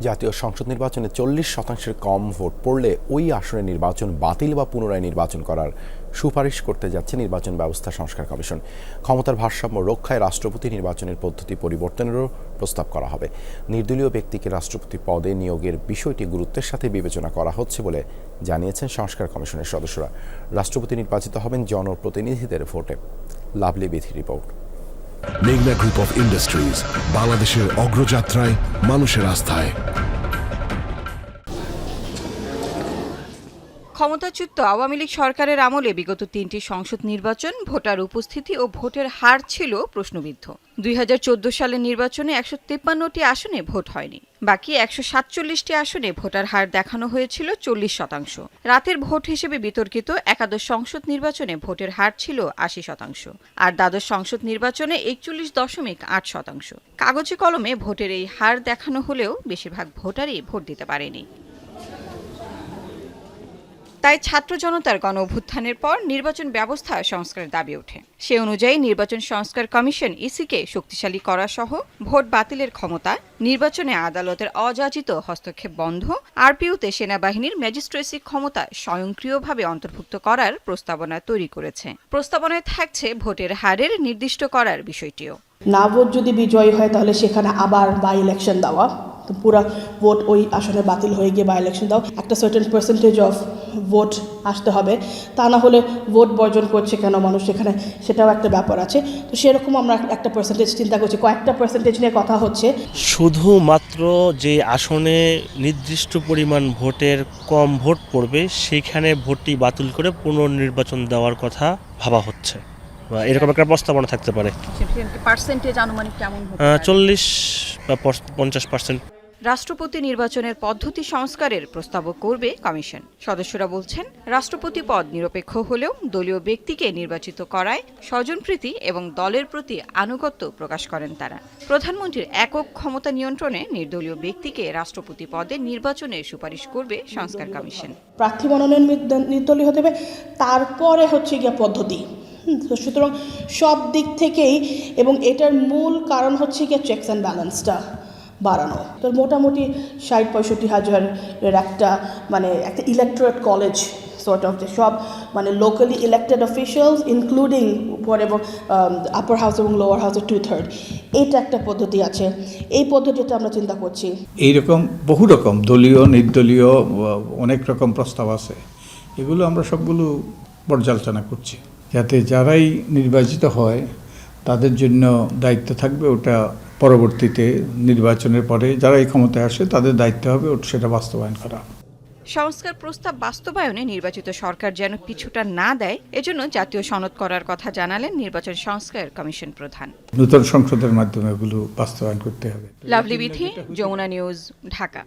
জাতীয় সংসদ নির্বাচনে চল্লিশ শতাংশের কম ভোট পড়লে ওই আসনে নির্বাচন বাতিল বা পুনরায় নির্বাচন করার সুপারিশ করতে যাচ্ছে নির্বাচন ব্যবস্থা সংস্কার কমিশন। ক্ষমতার ভারসাম্য রক্ষায় রাষ্ট্রপতি নির্বাচনের পদ্ধতি পরিবর্তনেরও প্রস্তাব করা হবে। নির্দলীয় ব্যক্তিকে রাষ্ট্রপতি পদে নিয়োগের বিষয়টি গুরুত্বের সাথে বিবেচনা করা হচ্ছে বলে জানিয়েছেন সংস্কার কমিশনের সদস্যরা। রাষ্ট্রপতি নির্বাচিত হবেন জনপ্রতিনিধিদের ভোটে। লাভলি বিধি রিপোর্ট। মেঘনা গ্রুপ অফ ইন্ডাস্ট্রিজ বাংলাদেশের অগ্রযাত্রায় মানুষের আস্থায়। ক্ষমতাচ্যুত আওয়ামী লীগ সরকারের আমলে বিগত তিনটি সংসদ নির্বাচন, ভোটার উপস্থিতি ও ভোটের হার ছিল প্রশ্নবিদ্ধ। দুই হাজার চোদ্দ সালের নির্বাচনে একশো তেপ্পান্নটি আসনে ভোট হয়নি। বাকি একশো সাতচল্লিশটি আসনে ভোটার হার দেখানো হয়েছিল চল্লিশ শতাংশ। রাতের ভোট হিসেবে বিতর্কিত একাদশ সংসদ নির্বাচনে ভোটের হার ছিল আশি শতাংশ আর দ্বাদশ সংসদ নির্বাচনে একচল্লিশ দশমিক আট শতাংশ। কাগজে কলমে ভোটের এই হার দেখানো হলেও বেশিরভাগ ভোটারই ভোট দিতে পারেনি। তাই ছাত্র জনতার গণ অভ্যুত্থানের পর নির্বাচন ব্যবস্থা সংস্কারের দাবি ওঠে। সে অনুযায়ী নির্বাচন সংস্কার কমিশন ইসিকে শক্তিশালী করা সহ ভোট বাতিলের ক্ষমতা, নির্বাচনে আদালতের অযাচিত হস্তক্ষেপ বন্ধ আরপিওতে সেনাবাহিনীর ম্যাজিস্ট্রেসি ক্ষমতা স্বয়ংক্রিয়ভাবে অন্তর্ভুক্ত করার প্রস্তাবনা তৈরি করেছে। প্রস্তাবনায় থাকছে ভোটের হারের নির্দিষ্ট করার বিষয়টিও। না ভোট যদি বিজয়ী হয় তাহলে সেখানে আবার বাই ইলেকশন দেওয়া। তো পুরো ভোট ওই আসনে বাতিল হয়ে গিয়ে বাই ইলেকশন দাও। একটা সার্টেন পার্সেন্টেজ অফ ভোট আসতে হবে। তা না হলে ভোট বর্জন করছে কেন মানুষ সেখানে সেটাও একটা ব্যাপার আছে। তো সেরকম আমরা একটা পার্সেন্টেজ চিন্তা করছি। কয়েকটা পার্সেন্টেজ নিয়ে কথা হচ্ছে। শুধুমাত্র যে আসনে নির্দিষ্ট পরিমাণ ভোটের কম ভোট পড়বে সেইখানে ভোটটি বাতিল করে পুনর্নির্বাচন দেওয়ার কথা ভাবা হচ্ছে। বা এরকম একটা প্রস্তাবনা থাকতে পারে। কেমন চল্লিশ বা পঞ্চাশ পার্সেন্ট রাষ্ট্রপতি নির্বাচনের পদ্ধতি সংস্কারের প্রস্তাবও করবে কমিশন। সদস্যরা বলছেন, রাষ্ট্রপতি পদ নিরপেক্ষ হলেও দলীয় ব্যক্তিকে নির্বাচিত করায় স্বজনপ্রীতি এবং দলের প্রতি আনুগত্য প্রকাশ করেন তারা। প্রধানমন্ত্রীর একক ক্ষমতা নিয়ন্ত্রণে নির্দলীয় ব্যক্তিকে রাষ্ট্রপতি পদে নির্বাচনের সুপারিশ করবে সংস্কার কমিশন। প্রার্থী মনোনয়ন নির্দ- নির্দলীয় হতে হবে, তারপরে হচ্ছে গিয়ে পদ্ধতি। সুতরাং সব দিক থেকেই এবং এটার মূল কারণ হচ্ছে গিয়ে চেকস অ্যান্ড ব্যালেন্সটা বাড়ানো। তো মোটামুটি ষাট, পঁয়ষট্টি হাজারের একটা মানে একটা ইলেকট্রেট কলেজ সর্ট অফ যে সব মানে লোকালি ইলেক্টেড অফিসিয়ালস ইনক্লুডিং উপর এবং আপার হাউস এবং লোয়ার হাউসের টু থার্ড এটা একটা পদ্ধতি আছে। এই পদ্ধতিটা আমরা চিন্তা করছি। এইরকম বহু রকম দলীয়, নির্দলীয় অনেক রকম প্রস্তাব আছে। এগুলো আমরা সবগুলো পর্যালোচনা করছি। যাতে যারাই নির্বাচিত হয়, তাদের জন্য দায়িত্ব থাকবে, ওটা পরবর্তীতে নির্বাচনের পরে যারা এই ক্ষমতায় আসে তাদের দায়িত্ব হবে সেটা বাস্তবায়ন করা। সংস্কার প্রস্তাব বাস্তবায়নে নির্বাচিত সরকার যেন পিছুটা না দেয় এজন্য জাতীয় সনদ করার কথা জানালেন নির্বাচন সংস্কার কমিশন প্রধান। নতুন সংসদের মাধ্যমে এগুলো বাস্তবায়ন করতে হবে। লাভলি বিধি যমুনা নিউজ ঢাকা।